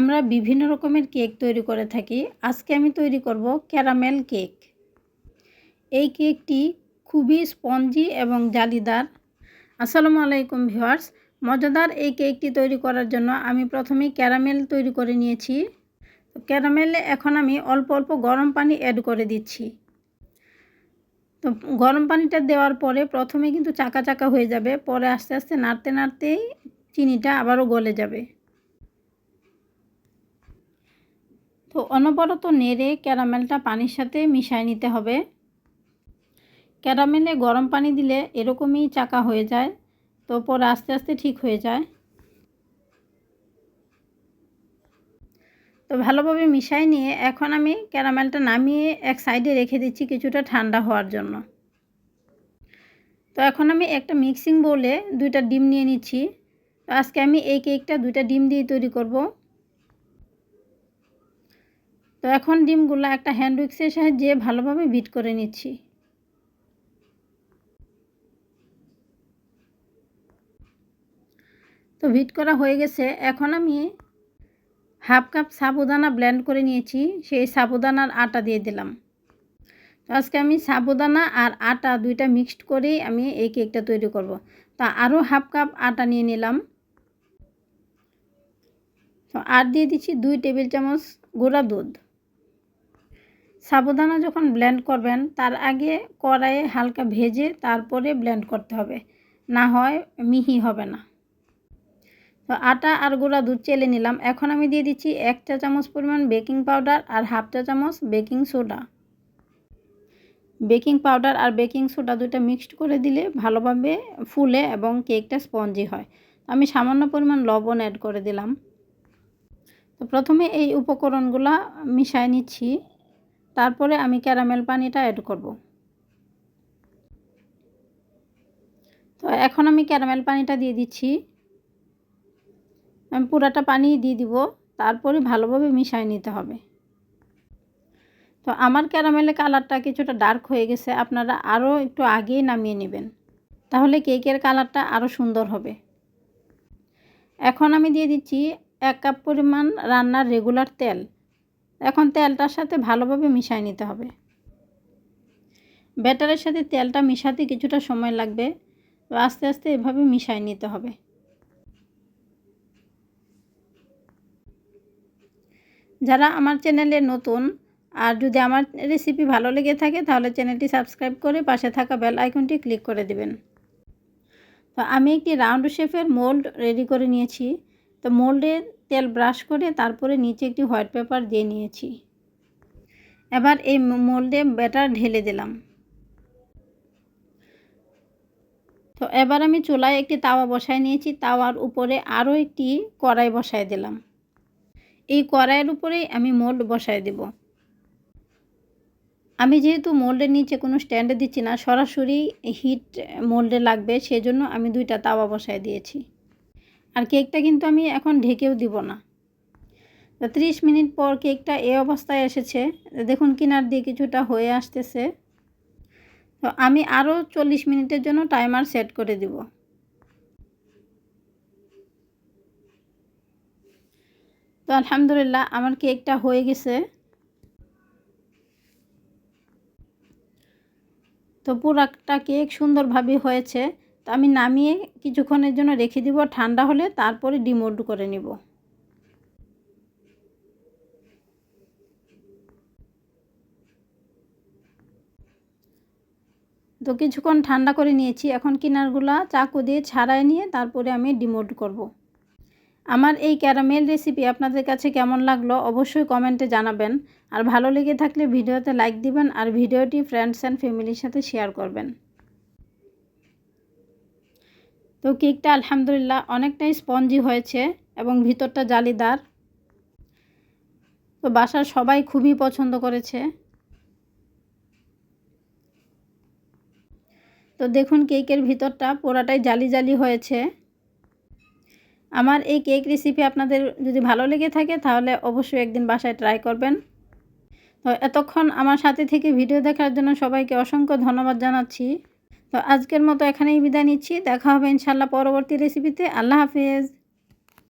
আমরা বিভিন্ন রকমের কেক তৈরি করে থাকি। আজকে আমি তৈরি করব ক্যারামেল কেক। এই কেকটি খুবই স্পঞ্জি এবং জালিদার। আসসালামু আলাইকুম ভিউয়ার্স। মজাদার এই কেকটি তৈরি করার জন্য আমি প্রথমে ক্যারামেল তৈরি করে নিয়েছি। ক্যারামেলে এখন আমি অল্প অল্প গরম পানি অ্যাড করে দিচ্ছি। তো গরম পানিটা দেওয়ার পরে প্রথমে কিন্তু চাকা চাকা হয়ে যাবে। পরে আস্তে আস্তে নাড়তে নাড়তেই চিনিটা আবারও গলে যাবে। তো অনবরত নেড়ে ক্যারামেলটা পানির সাথে মিশায় নিতে হবে। ক্যারামেলে গরম পানি দিলে এরকমই চাকা হয়ে যায়। তো পরে আস্তে আস্তে ঠিক হয়ে যায়। তো ভালোভাবে মিশাই নিয়ে এখন আমি ক্যারামেলটা নামিয়ে এক সাইডে রেখে দিচ্ছি কিছুটা ঠান্ডা হওয়ার জন্য। তো এখন আমি একটা মিক্সিং বোলে দুইটা ডিম নিয়ে নিচ্ছি। তো আজকে আমি এই কেকটা দুইটা ডিম দিয়ে তৈরি করব। তো এখন ডিমগুলো একটা হ্যান্ড উইক্সের সাহায্যে ভালোভাবে বিট করে নিচ্ছি। তো ভিট করা হয়ে গেছে। এখন আমি হাফ কাপ সাবুদানা ব্লেন্ড করে নিয়েছি। সেই সাবুদানার আটা দিয়ে দিলাম। তো আজকে আমি সাবুদানা আর আটা দুইটা মিক্সড করেই আমি এই কেকটা তৈরি করব। তা আরও হাফ কাপ আটা নিয়ে নিলাম। তো আর দিয়ে দিচ্ছি দুই টেবিল চামচ গুঁড়া দুধ। সাবুদানা যখন ব্লেন্ড করবেন, তার আগে কড়াইয়ে হালকা ভেজে তারপরে ব্লেন্ড করতে হবে। না হয় মিহি হবে না। তো আটা আর গুঁড়া দুধ চেলে নিলাম। এখন আমি দিয়ে দিচ্ছি এক চা চামচ পরিমাণ বেকিং পাউডার আর হাফ চা চামচ বেকিং সোডা বেকিং পাউডার আর বেকিং সোডা দুটো মিক্সড করে দিলে ভালোভাবে ফুলে এবং কেকটা স্পঞ্জি হয়। আমি সামান্য পরিমাণ লবণ অ্যাড করে দিলাম। তো প্রথমে এই উপকরণগুলো মিশায় নিচ্ছি। তারপরে আমি ক্যারামেল পানিটা অ্যাড করব। তো এখন আমি ক্যারামেল পানিটা দিয়ে দিচ্ছি। আমি পুরাটা পানি দিয়ে দিব, তারপরে ভালোভাবে মিশাই নিতে হবে। তো আমার ক্যারামেলের কালারটা কিছুটা ডার্ক হয়ে গেছে, আপনারা আরও একটু আগেই নামিয়ে নেবেন। তাহলে কেকের কালারটা আরও সুন্দর হবে। এখন আমি দিয়ে দিচ্ছি এক কাপ পরিমাণ রান্নার রেগুলার তেল। এখন তেলটার সাথে ভালোভাবে মিশাই নিতে হবে। ব্যাটারের সাথে তেলটা মিশাতে কিছুটা সময় লাগবে। আস্তে আস্তে এভাবে মিশাই নিতে হবে। যারা আমার চ্যানেলে নতুন আর যদি আমার রেসিপি ভালো লেগে থাকে, তাহলে চ্যানেলটি সাবস্ক্রাইব করে পাশে থাকা বেল আইকনটি ক্লিক করে দেবেন। তো আমি একটি রাউন্ড শেপের মোল্ড রেডি করে নিয়েছি। তো মোল্ডে তেল ব্রাশ করে তারপরে নিচে একটি হোয়াইট পেপার দিয়ে নিয়েছি। এবার এই মোল্ডে ব্যাটার ঢেলে দিলাম। তো এবার আমি চুলায় একটি তাওয়া বসায় নিয়েছি। তাওয়ার উপরে আরও একটি কড়াই বসায় দিলাম। এই কড়াইয়ের উপরেই আমি মোল্ড বসায় দেব। আমি যেহেতু মোল্ডের নিচে কোনো স্ট্যান্ডে দিচ্ছি না, সরাসরি হিট মোল্ডে লাগবে, সেজন্য আমি দুইটা তাওয়া বসায় দিয়েছি। আর কেকটা কিন্তু আমি এখন ঢেকেও দিব না। তো ত্রিশ মিনিট পর কেকটা এ অবস্থায় এসেছে। দেখুন কিনার দিয়ে কিছুটা হয়ে আসতেছে। তো আমি আরও চল্লিশ মিনিটের জন্য টাইমার সেট করে দিব। তো আলহামদুলিল্লাহ আমার কেকটা হয়ে গেছে। তো পুরাটা কেক সুন্দরভাবে হয়েছে। তো আমি নামিয়ে কিছুক্ষণের জন্য রেখে দিব, ঠান্ডা হলে তারপরে ডিমোল্ড করে নিব তো কিছুক্ষণ ঠান্ডা করে নিয়েছি, এখন কিনারগুলা চাকু দিয়ে ছাড়াই নিয়ে তারপরে আমি ডিমোল্ড করব। আমার এই ক্যারামেল রেসিপি আপনাদের কাছে কেমন লাগল অবশ্যই কমেন্টে জানাবেন, আর ভালো লেগে থাকলে ভিডিওতে লাইক দিবেন আর ভিডিওটি ফ্রেন্ডস অ্যান্ড ফ্যামিলির সাথে শেয়ার করবেন তো কেকটা আলহামদুলিল্লাহ অনেকটাই স্পঞ্জি হয়েছে এবং ভিতরটা জালিদার। তো বাসার সবাই খুবই পছন্দ করেছে। তো দেখুন কেকের ভিতরটা পুরাটাই জালি জালি হয়েছে। আমার এই কেক রেসিপি আপনাদের যদি ভালো লেগে থাকে তাহলে অবশ্যই একদিন বাসায় ট্রাই করবেন। তো এতক্ষণ আমার সাথে থেকে ভিডিও দেখার জন্য সবাইকে অসংখ্য ধন্যবাদ জানাচ্ছি। তো আজকের মতো এখানেই বিদায় নিচ্ছি। দেখা হবে ইনশাল্লাহ পরবর্তী রেসিপিতে আল্লাহ হাফেজ।